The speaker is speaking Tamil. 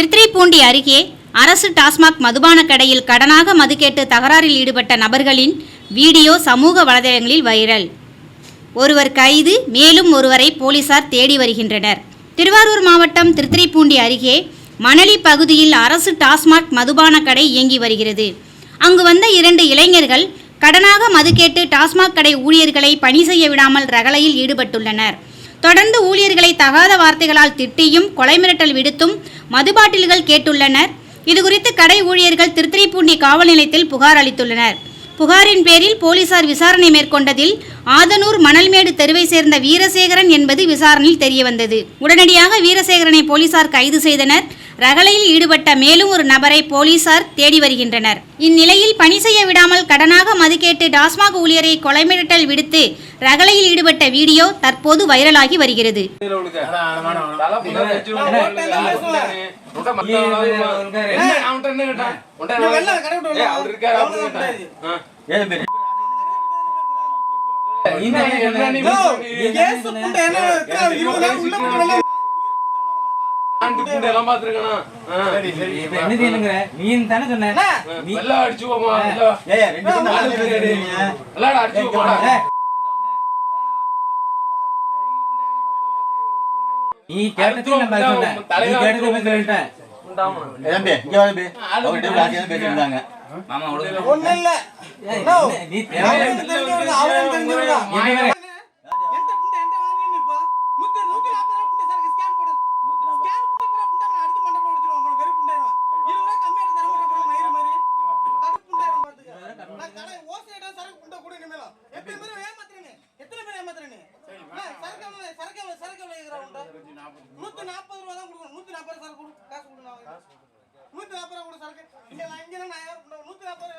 திருத்துறைப்பூண்டி அருகே அரசு டாஸ்மாக் மதுபான கடையில் கடனாக மது கேட்டு தகராறில் ஈடுபட்ட நபர்களின் வீடியோ சமூக வலைதளங்களில் வைரல். ஒருவர் கைது மேலும் ஒருவரை போலீசார் தேடி வருகின்றனர். திருவாரூர் மாவட்டம் திருத்துறைப்பூண்டி அருகே மணலி பகுதியில் அரசு டாஸ்மாக் மதுபான கடை இயங்கி வருகிறது. அங்கு வந்த இரண்டு இளைஞர்கள் கடனாக மது கேட்டு டாஸ்மாக் கடை ஊழியர்களை பணி செய்ய விடாமல் ரகளையில் ஈடுபட்டுள்ளனர். தொடர்ந்து ஊழியர்களை தகாத வார்த்தைகளால் திட்டியும் கொலை மிரட்டல் விடுத்தும் மது பாட்டில்கள் கேட்டுள்ளனர். இதுகுறித்து கடை ஊழியர்கள் திருத்துறைப்பூண்டி காவல் நிலையத்தில் புகார் அளித்துள்ளனர். புகாரின் பேரில் போலீசார் விசாரணை மேற்கொண்டதில் ஆதனூர் மணல்மேடு தெருவை சேர்ந்த வீரசேகரன் என்பது விசாரணையில் தெரியவந்தது. உடனடியாக வீரசேகரனை போலீசார் கைது செய்தனர். ரகளையில் ஈடுபட்ட மேலும் ஒரு நபரை போலீசார் தேடி வருகின்றனர் இந்நிலையில் பணி செய்ய விடாமல் கடனாக மது கேட்டு டாஸ்மாக் ஊழியரை கொலை மிரட்டல் விடுத்து ரகளையில் ஈடுபட்ட வீடியோ தற்போது வைரலாகி வருகிறது என்ன எல்லாம் என்ன நீ தானே சொன்ன? நீ அடிச்சு போமா. நாலு பேர் அடிச்சு. நீ கேட்டது நீ கேட்டது சொல்லிட்டேன். தம்பி இங்க வா தம்பி பேசிட்டு இருந்தாங்க. மாமா ஒண்ணு இல்ல நீ. நூத்தி நாற்பது ரூபா தான் கொடுக்கணும். நூத்தி நாற்பது சார் கொடு. காசு கொடுக்கணும் நூத்தி நாற்பது ரூபா கொடு சாருக்கு. இங்க நான் இங்க நான் நூத்தி நாற்பது